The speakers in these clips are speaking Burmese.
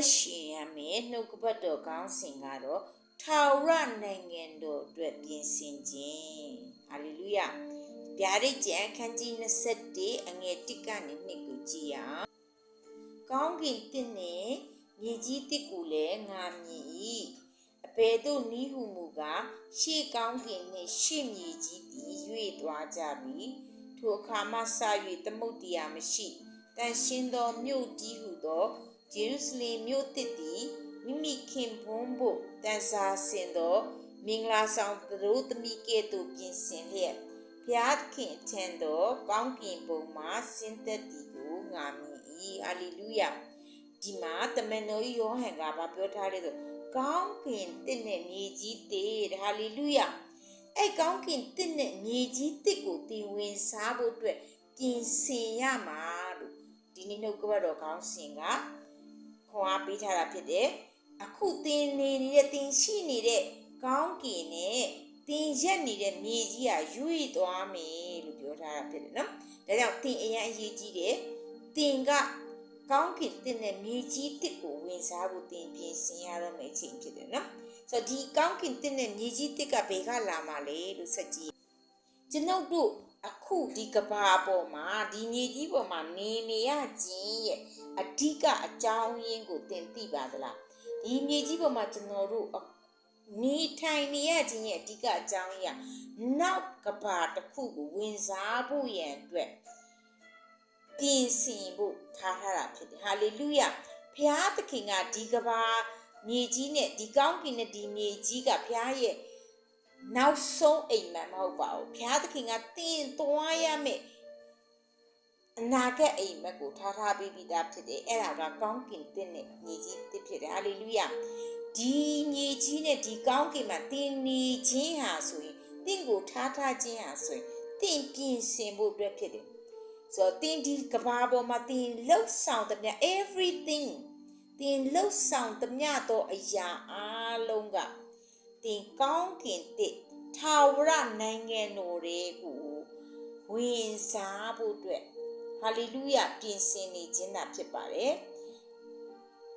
သက်ရှင်ရမယ်နှုတ်ကပတ်တော်ကောင်းစဉ်ကတော့ထာဝရနိုင်ငံတော်အတွက်ပြင်ဆင်ခြင်းဟာလေလုယာဗျာဒိတ်ကျမ်းခန်းကြီး21အငယ်1ကနေ2ကိုကြည့်ရအောင်ကောင်းကင်တင့်နဲ့မြေကြီးတစ်ကိုလည်းငါမြင်၏အဘယ်သို့နီးဟုမူကားရှေ့ကောင်းကင်နှင့်ရှေ့မြေကြီးသည်၍သွားကြပြီထိုအခါမှစ၍သမုတ်တရားမရှိတန်ရှင်းသောမြို့ကြီးဟုသော ဂျေရုရှလင်မြို့တစ်သည်မိမိခင်ပွန်းဖို့တန်ဆာဆင်သောမင်္ဂလာဆောင်သူတို့သမီးကဲ့သို့ပြင်ဆင်လျက်ဖျားခင်ထံသောကောင်းကင်ဘုံမှဆင်းသက်သည်ကိုငါမြင်၏ဟာလေလုယာဒီမှာတမန်တော်ကြီးယောဟန်ကဘာပြောထားလဲဆိုကောင်းကင်တင့်နဲ့မြေကြီးတည်ဟာလေလုယာအဲ့ကောင်းကင်တင့်နဲ့မြေကြီးတစ်ကိုတင်ဝင်စားဖို့အတွက်ပြင်ဆင်ရမှာလို့ဒီနေ့နှုတ်ကပတ်တော်ကောင်းစဉ်က ခွန်အားပေးထားတာဖြစ်တယ်အခုတင်နေနေတဲ့တင်ရှိနေတဲ့ကောင်းကင်နဲ့တင်ရက်နေတဲ့မြေကြီးကရွေ့သွားမယ်လို့ပြောထားတာဖြစ်တယ်နော်ဒါကြောင့်တင်အရင်အရေးကြီးတယ်တင်ကကောင်းကင်တင်တဲ့မြေကြီးတစ်ကိုဝင်စားဖို့တင်ပြင်ဆင်ရတော့မယ့်အချိန်ဖြစ်တယ်နော်ဆိုတော့ဒီကောင်းကင်တင်တဲ့မြေကြီးတစ်ကဘယ်ကလာမှာလဲလို့ဆက်ကြည့်ကျွန်ုပ်တို့အခုဒီကဘာပေါ်မှာဒီမြေကြီးပေါ်မှာနေနေရခြင်းရဲ့ အဓိကအကြောင်းရင်းကိုသင်သိပါသလားဒီမြေကြီးပေါ်မှာကျွန်တော်တို့နေထိုင်နေရခြင်းရဲ့အဓိကအကြောင်းရင်းကနောက်ကဘာတစ်ခုကိုဝင်စားဖို့ရန်အတွက်ပြင်ဆင်ဖို့ထားထားတာဖြစ်တယ်ဟာလေလုယဖျားသခင်ကဒီကဘာမြေကြီးနဲ့ဒီကောင်းကင်နဲ့ဒီမြေကြီးကဖျားရဲ့နောက်ဆုံးအိမ်မက်မဟုတ်ပါဘူးဘုရားသခင်ကတင်သွားရမယ် အနာဂတ်အိမ်မက်ကိုထားထားပြီးပြီးသားဖြစ်တယ်အဲ့ဒါကကောင်းကင်တင်နဲ့ညီကြီးတစ်ဖြစ်တယ်ဟာလေလုယာဒီညီကြီးနဲ့ဒီကောင်းကင်မှာတင်နေခြင်းဟာဆိုရင်တင့်ကိုထားထားခြင်းဟာဆိုရင်တင့်ပြင်ဆင်ဖို့အတွက်ဖြစ်တယ်ဆိုတော့တင်ဒီကဘာပေါ်မှာတင်လှုပ်ဆောင်တဲ့ everything တင်လှုပ်ဆောင်တဲ့မြတ်သောအရာအလုံးကတင်ကောင်းကင်တစ်ထာဝရနိုင်ငံတော်တွေကိုဝင်စားဖို့အတွက် ဟာလေလုယပြင်ဆင်နေခြင်းသာဖြစ်ပါတယ်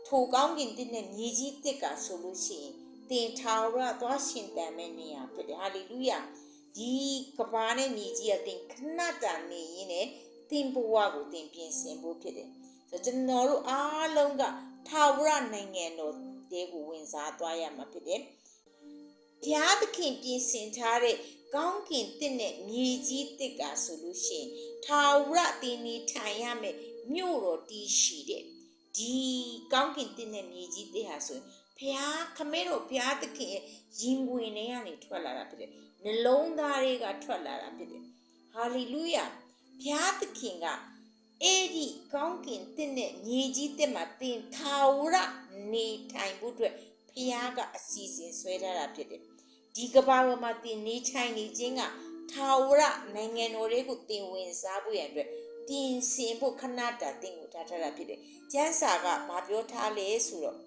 ထိုကောင်းကင်တစ်နဲ့မြေကြီးတစ်ကဆိုလို့ရှိရင်တင်ထာဝရသွားရှင်တန်မဲ့နေရာဖြစ်တယ်ဟာလေလုယဒီကဘာနဲ့မြေကြီးကတင်ခဏတာနေရင်းနဲ့တင်ဘဝကိုတင်ပြင်ဆင်ဖို့ဖြစ်တယ်ဆိုတော့ကျွန်တော်တို့အားလုံးကထာဝရနိုင်ငံတော်တဲကိုဝင်စားသွားရမှာဖြစ်တယ်ဘုရားသခင်ပြင်ဆင်ထားတဲ့ ကောင်းကင်တစ်နဲ့မြေကြီးတစ်ကဆိုလို့ရှိရင်ထာဝရတင်နေထိုင်ရမယ်မြို့တော်တည်ရှိတဲ့ဒီကောင်းကင်တစ်နဲ့မြေကြီးတစ်ဟာဆိုရင်ဘုရားခမဲတော်ဘုရားသခင်ရဲ့ရင်ဝင်ထဲကနေထွက်လာတာဖြစ်တယ်နှလုံးသားတွေကထွက်လာတာဖြစ်တယ်ဟာလေလုယာဘုရားသခင်ကအဲ့ဒီကောင်းကင်တစ်နဲ့မြေကြီးတစ်မှာတင်ထာဝရနေထိုင်ဖို့အတွက်ဖခင်ကအစီအစဉ်ဆွဲထားတာဖြစ်တယ် ဒီကဘာပေါ်မှာတင်နေထိုင်နေခြင်းကထာဝရနိုင်ငံတော်တွေကိုတင်ဝင်စားဖို့ရန်အတွက်တင်ဆင်ဖို့ခဏတာတင်ကိုထားထားတာဖြစ်တယ်။ကျမ်းစာကဘာပြောထားလဲဆိုတော့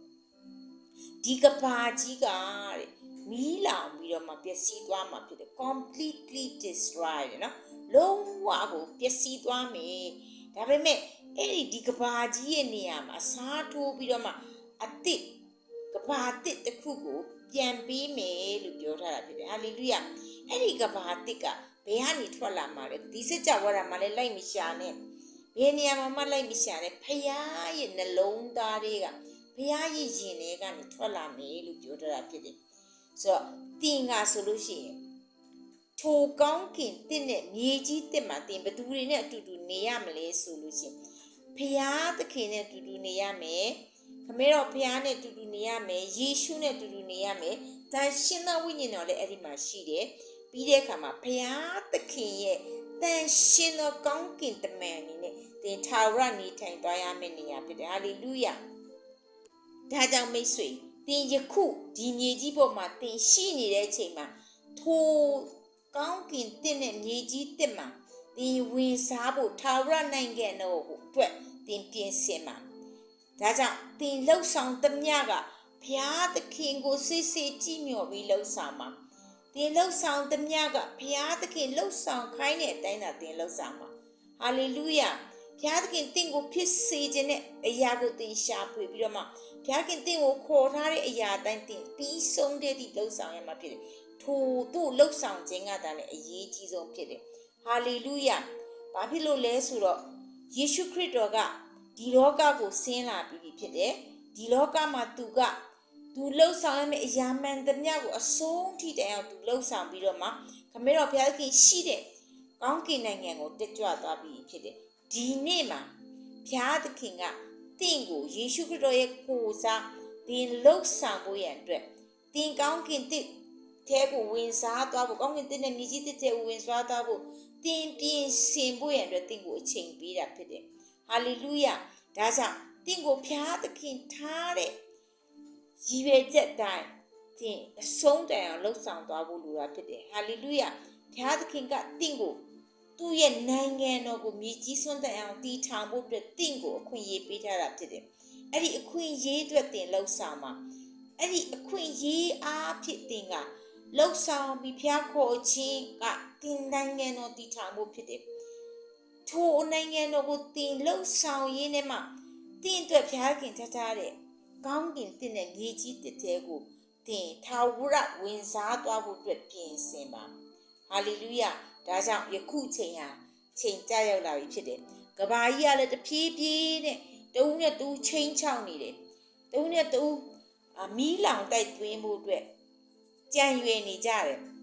ဒီကဘာကြီးကတဲ့မီးလောင်ပြီးတော့မှပျက်စီးသွားမှာဖြစ်တယ် completely destroyed နော်လုံးဝကိုပျက်စီးသွားမယ်ဒါပေမဲ့အဲ့ဒီဒီကဘာကြီးရဲ့နေရာမှာစားထိုးပြီးတော့မှအစ်စ်ကဘာတစ်တစ်ခုကို ပြန်ပေးမယ်လို့ပြောထားတာဖြစ်တယ်ဟာလေလုယအဲ့ဒီကဘာတစ်ကဘယ်ကနေထွက်လာမှာလဲဒီစစ်ကြဝဠာမှာလည်းလိုက်မရှာနဲ့ဘယ်နေရာမှာမှလိုက်မရှာနဲ့ဖယားရဲ့နှလုံးသားတွေကဖယားရဲ့ရင်ထဲကနေထွက်လာမယ်လို့ပြောထားတာဖြစ်တယ်ဆိုတော့တင်ကဆိုလို့ရှိရင်ထိုကောင်းကင်တစ်နဲ့မြေကြီးတစ်မှာတင်ဘသူတွေနဲ့အတူတူနေရမလဲဆိုလို့ရှိရင်ဖယားသခင်နဲ့အတူတူနေရမယ် ခမဲတော်ဖခင်နဲ့တူတူနေရမယ်ယေရှုနဲ့တူတူနေရမယ်ဒါရှင်သောဝိညာဉ်တော်လည်းအဲ့ဒီမှာရှိတယ်ပြီးတဲ့အခါမှာဖခင်သခင်ရဲ့တန်ရှင်သောကောင်းကင်တမန်အနေနဲ့သင်ထာဝရနေထိုင်သွားရမယ့်နေရာဖြစ်တယ်ဟာလေလုယာဒါကြောင့်မိတ်ဆွေသင်ယခုဒီမြေကြီးပေါ်မှာသင်ရှိနေတဲ့အချိန်မှာထိုကောင်းကင်တစ်နဲ့မြေကြီးတစ်မှာသင်ဝင်စားဖို့ထာဝရနိုင်ငံတော်ကိုအတွက်သင်ပြင်ဆင်မှာ ဒါကြောင့်သင်လှုပ်ဆောင်သမျှကဘုရားသခင်ကိုစိတ်စိတ်ကြည်မြော်ပြီးလှုပ်ဆောင်မှာသင်လှုပ်ဆောင်သမျှကဘုရားသခင်လှုပ်ဆောင်ခိုင်းတဲ့အတိုင်းသာသင်လှုပ်ဆောင်မှာဟာလေလုယာဘုရားသခင်တင့်ကိုဖြစ်စေခြင်းနဲ့အရာကိုသင်ရှာဖွေပြီးတော့မှဘုရားခင်တင့်ကိုခေါ်ထားတဲ့အရာတိုင်းတင်ပြီးဆုံးတဲ့ဒီလှုပ်ဆောင်ရမှာဖြစ်တယ်ထိုတို့လှုပ်ဆောင်ခြင်းကတည်းကအရေးကြီးဆုံးဖြစ်တယ်ဟာလေလုယာဘာဖြစ်လို့လဲဆိုတော့ယေရှုခရစ်တော်က ဒီလောကကိုဆင်းလာပြီးပြီဖြစ်တယ်ဒီလောကမှာသူကသူလှုပ်ဆောင်ရမယ့်အရာမှန်သမျှကိုအဆုံးထိတိုင်အောင်သူလှုပ်ဆောင်ပြီးတော့မှခမေတော်ဘုရားခင်ရှိတဲ့ကောင်းကင်နိုင်ငံကိုတက်ကြွသွားပြီးဖြစ်တယ်ဒီနေ့မှာဘုရားသခင်ကတင့်ကိုယေရှုခရစ်တော်ရဲ့ကိုယ်စားသင်လှုပ်ဆောင်ဖို့ရန်အတွက်သင်ကောင်းကင်တစ်ထဲကိုဝင်စားသွားဖို့ကောင်းကင်တစ်နဲ့မြေကြီးတစ်ထဲကိုဝင်စားသွားဖို့သင်ပြင်ဆင်ဖို့ရန်အတွက်သင်ကိုအချိန်ပေးတာဖြစ်တယ် ဟာလေလုယာဒါကြောင့်သင်ကိုဘုရားသခင်ထားတဲ့ရည်ရွယ်ချက်တိုင်းသင်အဆုံးတိုင်အောင်လှုပ်ဆောင်သွားဖို့လိုတာဖြစ်တယ်ဟာလေလုယာဘုရားသခင်ကသင်ကိုသူ့ရဲ့နိုင်ငံတော်ကိုမြေကြီးစွန့်တဲ့အောင်တည်ထောင်ဖို့အတွက်တင့်ကိုအခွင့်အရေးပေးထားတာဖြစ်တယ်။အဲ့ဒီအခွင့်အရေးအတွက်တင်လှုပ်ဆောင်မှာအဲ့ဒီအခွင့်အရေးအားဖြင့်တင်ကလှုပ်ဆောင်ပြီးဖျားခေါ်ခြင်းကတင်နိုင်ငံတော်တည်ထောင်ဖို့ဖြစ်တယ်။ ထိုနိုင်ငံတော်ကိုတင်လှုပ်ဆောင်ရင်းနဲ့မှတင်အတွက်ဖျားခင်ထထားတဲ့ကောင်းကင်တင်တဲ့မြေကြီးတစ်တဲကိုတင်ထာဝရဝင်စားသွားဖို့အတွက်ပြင်ဆင်ပါ။ဟာလေလုယာ။ဒါကြောင့်ယခုချိန်ဟာချိန်ကြရောက်လာပြီဖြစ်တယ်။ကဘာကြီးကလည်းတဖြည်းဖြည်းနဲ့တဦးနဲ့တူချင်းချောင်းနေတယ်။တဦးနဲ့တူမီးလောင်တိုက်သွင်းဖို့အတွက်ကြံရွယ်နေကြတယ်။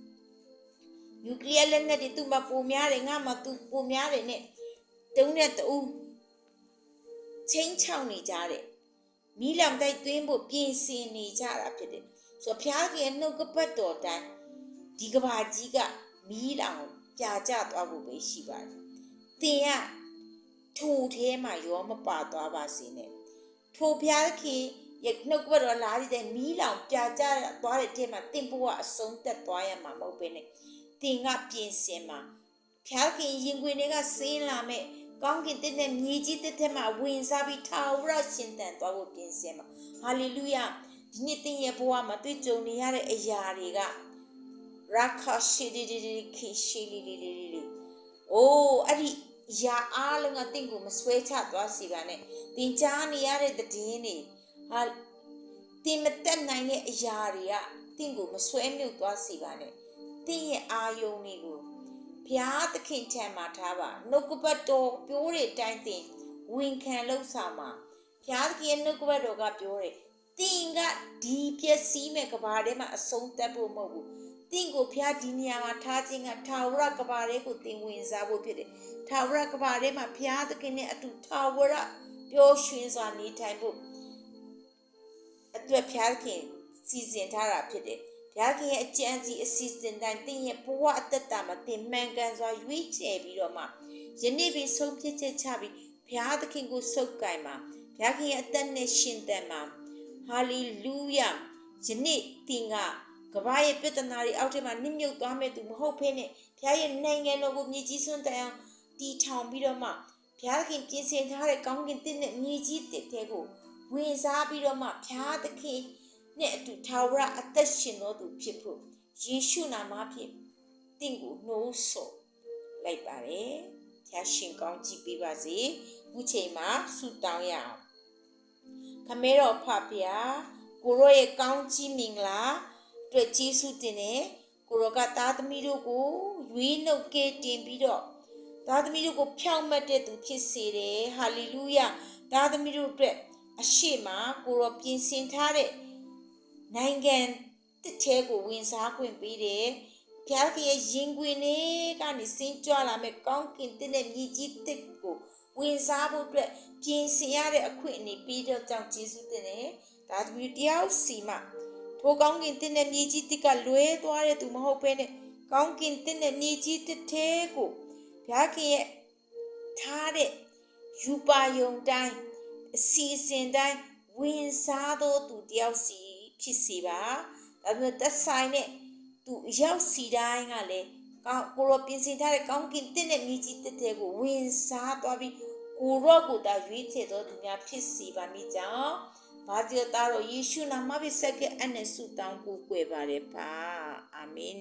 နျူကလ িয়ার လက်နက်တွေသူ့မှာပုံများတယ်ငါမှသူ့ပုံများတယ်နဲ့ တဦးနဲ့တူချင်းချောင်းနေကြတယ်။မီးလောင်တိုက်သွင်းဖို့ပြင်ဆင်နေကြတာဖြစ်တယ်။ဆိုတော့ဘုရားခင်နှုတ်ကပတ်တော်တိုင်းဒီကဘာကြီးကမီးလောင်ပြာကျသွားဖို့ပဲရှိပါတယ်။သင်ကထိုထဲမှာရောမပါသွားပါစေနဲ့။ထိုဘုရားခင်ရဲ့နှုတ်ကပတော်လာတဲ့မီးလောင်ပြာကျသွားတဲ့ထဲမှာသင်ဘဝအဆုံးသက်သွားရမှာမဟုတ်ဘဲနဲ့သင်ကပြင်ဆင်မှာဘုရားခင်ရင်ခွင်တွေကဆင်းလာမဲ့ ကောင်းကင်တဲ့နဲ့မြေကြီးတဲ့ထဲမှာဝင်စားပြီးထာဝရရှင်တန်သွားဖို့ပြင်ဆင်မှာဟာလေလုယာဒီနေ့သင်ရဲ့ဘဝမှာတွေ့ကြုံနေရတဲ့အရာတွေကရာခရှိဒီဒီဒီခိရှိလီလီလီလီအိုးအဲ့ဒီယာအားလုံးကတင့်ကိုမဆွဲချသွားစီပါနဲ့တင်ကြားနေရတဲ့တည်င်းတွေဟာတင်မတက်နိုင်တဲ့အရာတွေကတင့်ကိုမဆွဲမြုပ်သွားစီပါနဲ့တင်းရဲ့အာယုံတွေကို ဘုရားသခင်ထံမှာထားပါနှုတ်ကပတ်တော်ပြောတဲ့အတိုင်းတင်ဝင်ခံလို့ဆောင်ပါဘုရားသခင်ရဲ့နှုတ်ကပတ်တော်ကပြောတယ်တင်ကဒီပျက်စီးမဲ့ကဘာထဲမှာအဆုံးသတ်ဖို့မဟုတ်ဘူးတင့်ကိုဖျားဒီနေရာမှာထားခြင်းကထာဝရကဘာလေးကိုတင်ဝင်စားဖို့ဖြစ်တယ်။ထာဝရကဘာလေးမှာဖျားသခင်နဲ့အတူထာဝရပျော်ရွှင်စွာနေထိုင်ဖို့အတွက်ဖျားသခင်စီစဉ်ထားတာဖြစ်တယ်။ ဘုရားခင်ရဲ့အကြံစီအစီအစဉ်တိုင်းတင့်ရဲ့ဘဝအသက်တာမှာတင်မှန်ကန်စွာရွေးချယ်ပြီးတော့မှယနေ့ပင်ဆုံးဖြတ်ချက်ချပြီးဘုရားသခင်ကိုစုပ်ကိုင်မှာဘုရားခင်ရဲ့အသက်နဲ့ရှင်သန်မှာဟာလေလုယာယနေ့တင်ကကဘာရဲ့ပြဿနာတွေအောက်ထဲမှာနစ်မြုပ်သွားမဲ့သူမဟုတ်ဖ ೇನೆ ဘုရားရဲ့နိုင်ငံတော်ကိုမြေကြီးစွန်းတန်အောင်တီထောင်ပြီးတော့မှဘုရားသခင်ပြင်ဆင်ထားတဲ့ကောင်းကင်တစ်နဲ့မြေကြီးတစ်တဲ့ကိုဝင်စားပြီးတော့မှဘုရားသခင် နဲ့အတူထာဝရအသက်ရှင်တော်သူဖြစ်ဖို့ယေရှုနာမဖြင့်တင့်ကိုနှိုးဆော်လိုက်ပါတယ်ဘုရားရှင်ကောင်းကြည့်ပေးပါစေအခုချိန်မှာဆုတောင်းရအောင်ခမဲတော်ဖဖျားကိုရောရဲ့ကောင်းကြီးမင်္ဂလာအတွက်ကျေးဇူးတင်တယ်ကိုရောကသားသမီးတို့ကိုရွေးနှုတ်ကဲတင်ပြီးတော့သားသမီးတို့ကိုဖြောင့်မတ်တဲ့သူဖြစ်စေတယ်ဟာလေလုယသားသမီးတို့အတွက်အရှိမကိုရောပြင်ဆင်ထားတဲ့ နိုင်ငံတစ်ထဲကိုဝင်စားခွင့်ပေးတယ်ဖျားခင်ရဲ့ရင်ခွင်တွေကနေစင်းကြွလာမဲ့ကောင်းကင်တဲ့မြေကြီးတစ်ကိုဝင်စားဖို့အတွက်ပြင်ဆင်ရတဲ့အခွင့်အရေးပြီးတော့ကြောင့်ကျေးဇူးတင်တယ်ဒါသမီးတယောက်စီမှထိုကောင်းကင်တင်တဲ့မြေကြီးတစ်ကလွဲသွားတဲ့သူမဟုတ်ဘဲနဲ့ကောင်းကင်တင်တဲ့မြေကြီးတစ်သေးကိုဘုရားခင်ရဲ့ထားတဲ့ယူပါယုံတိုင်းအစီအစဉ်တိုင်းဝင်စားသောသူတယောက်စီ ဖြစ်စီပါဒါပေမဲ့သက်ဆိုင်တဲ့သူရောက်စီတိုင်းကလည်းကောင်းကိုရောပြင်ဆင်ထားတဲ့ကောင်းကင်တင်တဲ့မြေကြီးတစ်သေးကိုဝင်စားသွားပြီးကိုရောကိုသာရွေးချယ်သောသူများဖြစ်စီပါမိကြောင်းဘာကျသားတော်ယေရှုနာမပြဆက်ကအနဲ့ဆုတောင်းကိုကြွယ်ပါတယ်ပါအာမင်